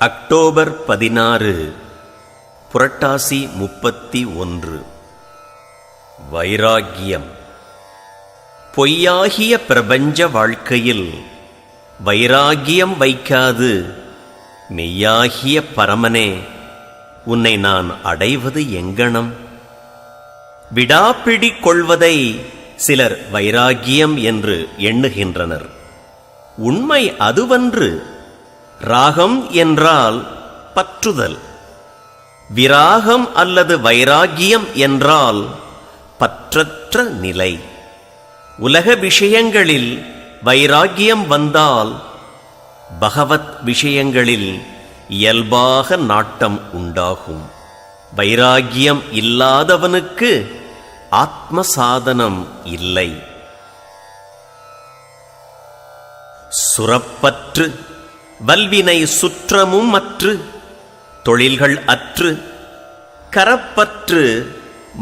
October பதினாறு புரட்டாசி முப்பத்தி ஒன்று. வைராகியம். பொய்யாகிய பிரபஞ்ச வாழ்க்கையில் வைராகியம் வைக்காது மெய்யாகிய பரமனே உன்னை நான் அடைவது எங்கனம்? விடாப்பிடி கொள்வதை சிலர் வைராகியம் என்று எண்ணுகின்றனர். உண்மை அதுவன்று ராகம் என்றால் பற்றுதல். விராகம் அல்லது வைராகியம் என்றால் பற்றற்ற நிலை. உலக விஷயங்களில் வைராகியம் வந்தால் பகவத் விஷயங்களில் இயல்பாக நாட்டம் உண்டாகும். வைராகியம் இல்லாதவனுக்கு ஆத்ம சாதனம் இல்லை. சுரப்பற்று வல்வினை சுற்றமும் அற்று தொழில்கள் அற்று கரப்பற்று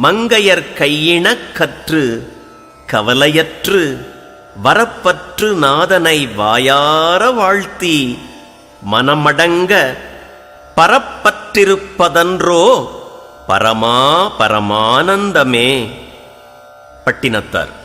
மங்கையர் கையிணக் கற்று கவலையற்று வரப்பற்று நாதனை வாயார வாழ்த்தி மனமடங்க பரப்பற்றிருப்பதன்றோ பரமா பரமானந்தமே. பட்டினத்தார்.